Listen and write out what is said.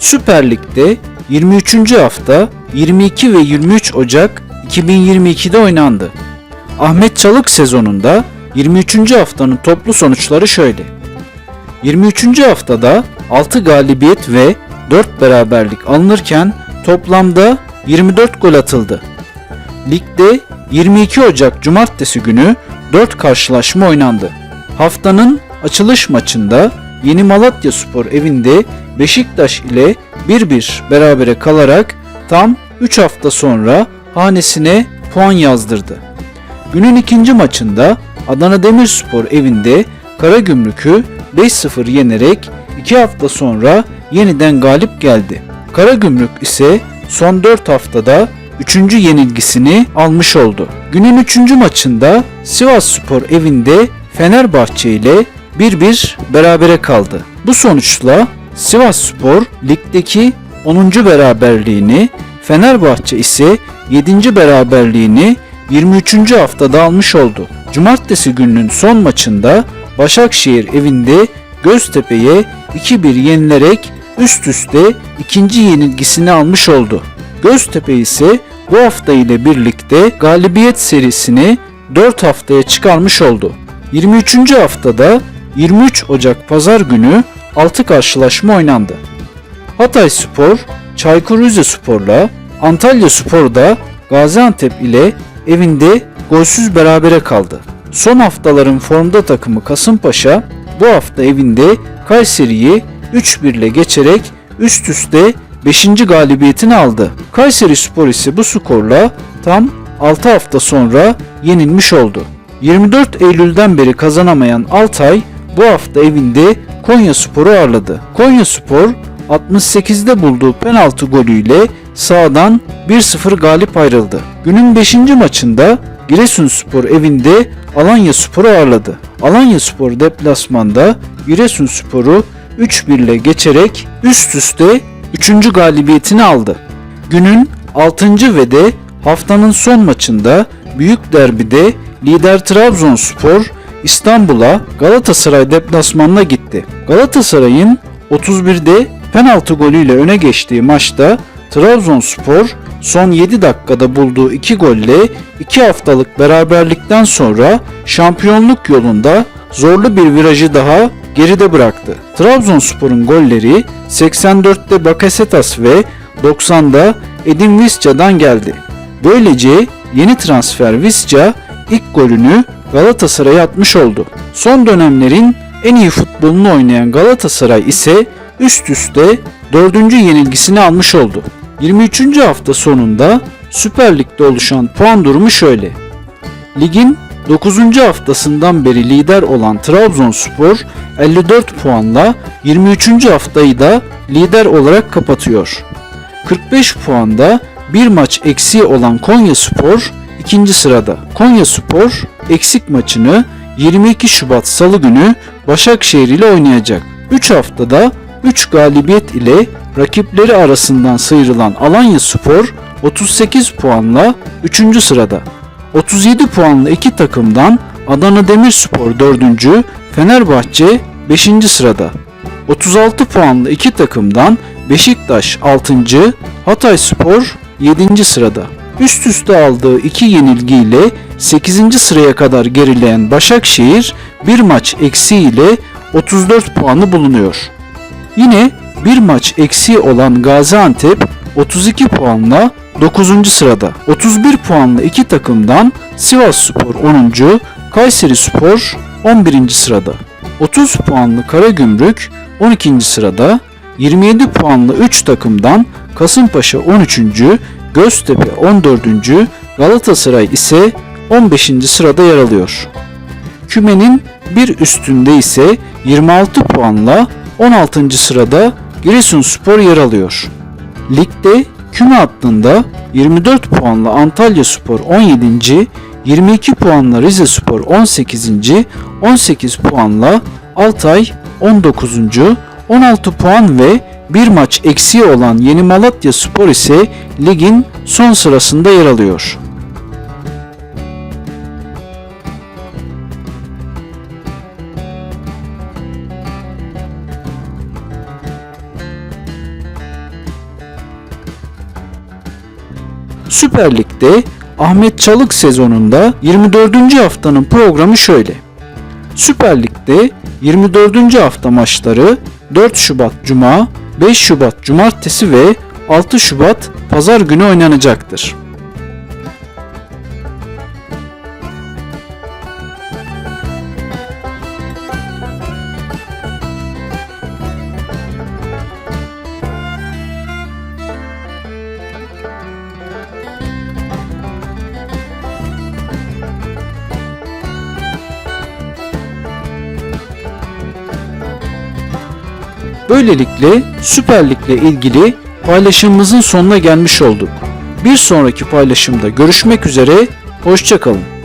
Süper Lig'de 23. hafta 22 ve 23 Ocak 2022'de oynandı. Ahmet Çalık sezonunda 23. haftanın toplu sonuçları şöyle. 23. haftada 6 galibiyet ve 4 beraberlik alınırken toplamda 24 gol atıldı. Ligde 22 Ocak Cumartesi günü 4 karşılaşma oynandı. Haftanın açılış maçında Yeni Malatya Spor evinde Beşiktaş ile 1-1 berabere kalarak tam 3 hafta sonra hanesine puan yazdırdı. Günün ikinci maçında Adana Demirspor evinde Karagümrük'ü 5-0 yenerek 2 hafta sonra yeniden galip geldi. Karagümrük ise son 4 haftada 3. yenilgisini almış oldu. Günün 3. maçında Sivas Spor evinde Fenerbahçe ile 1-1 berabere kaldı. Bu sonuçla Sivas Spor ligdeki 10. beraberliğini, Fenerbahçe ise 7. beraberliğini 23. haftada almış oldu. Cumartesi gününün son maçında Başakşehir evinde Göztepe'ye 2-1 yenilerek üst üste ikinci yenilgisini almış oldu. Göztepe ise bu hafta ile birlikte galibiyet serisini 4 haftaya çıkarmış oldu. 23. haftada 23 Ocak Pazar günü 6 karşılaşma oynandı. Hatay Spor, Çaykur Rizespor'la, Antalya Spor da Gaziantep ile evinde golsüz berabere kaldı. Son haftaların formda takımı Kasımpaşa bu hafta evinde Kayseri'yi 3-1 ile geçerek üst üste 5. galibiyetini aldı. Kayseri Spor ise bu skorla tam 6 hafta sonra yenilmiş oldu. 24 Eylül'den beri kazanamayan Altay bu hafta evinde Konya Spor'u ağırladı. Konya Spor 68'de bulduğu penaltı golüyle sağdan 1-0 galip ayrıldı. Günün 5. maçında Giresunspor evinde Alanya Spor'u ağırladı. Alanya Spor deplasmanda Giresunspor'u 3-1 ile geçerek üst üste 3. galibiyetini aldı. Günün 6. ve de haftanın son maçında büyük derbide lider Trabzonspor İstanbul'a Galatasaray deplasmanına gitti. Galatasaray'ın 31'de penaltı golüyle öne geçtiği maçta Trabzonspor son 7 dakikada bulduğu 2 golle 2 haftalık beraberlikten sonra şampiyonluk yolunda zorlu bir virajı daha geride bıraktı. Trabzonspor'un golleri 84'te Bakasetas ve 90'da Edin Visca'dan geldi. Böylece yeni transfer Visca ilk golünü Galatasaray'a atmış oldu. Son dönemlerin en iyi futbolunu oynayan Galatasaray ise üst üste 4. yenilgisini almış oldu. 23. hafta sonunda Süper Lig'de oluşan puan durumu şöyle. Ligin 9. haftasından beri lider olan Trabzonspor 54 puanla 23. haftayı da lider olarak kapatıyor. 45 puanda bir maç eksiği olan Konya Spor ikinci sırada. Konya Spor eksik maçını 22 Şubat Salı günü Başakşehir ile oynayacak. 3 haftada 3 galibiyet ile rakipleri arasından sıyrılan Alanya Spor 38 puanla 3. sırada. 37 puanlı iki takımdan Adana Demirspor 4. Fenerbahçe 5. sırada. 36 puanlı iki takımdan Beşiktaş 6. Hatay Spor 7. sırada. Üst üste aldığı iki yenilgiyle 8. sıraya kadar gerileyen Başakşehir bir maç eksiğiyle 34 puanı bulunuyor. Yine bir maç eksiği olan Gaziantep 32 puanla 9. sırada. 31 puanlı iki takımdan Sivas Spor 10. Kayseri Spor 11. sırada. 30 puanlı Karagümrük 12. sırada. 27 puanlı 3 takımdan Kasımpaşa 13. Göztepe 14. Galatasaray ise 15. sırada yer alıyor. Kümenin bir üstünde ise 26 puanla 16. sırada Giresunspor yer alıyor. Ligde küme hattında 24 puanla Antalya Spor 17. 22 puanla Rize Spor 18. 18 puanla Altay 19. 16 puan ve bir maç eksiği olan Yeni Malatya Spor ise ligin son sırasında yer alıyor. Süper Lig'de Ahmet Çalık sezonunda 24. haftanın programı şöyle. Süper Lig'de 24. hafta maçları 4 Şubat Cuma, 5 Şubat Cumartesi ve 6 Şubat Pazar günü oynanacaktır. Böylelikle Süper Lig'le ilgili paylaşımımızın sonuna gelmiş olduk. Bir sonraki paylaşımda görüşmek üzere, hoşçakalın.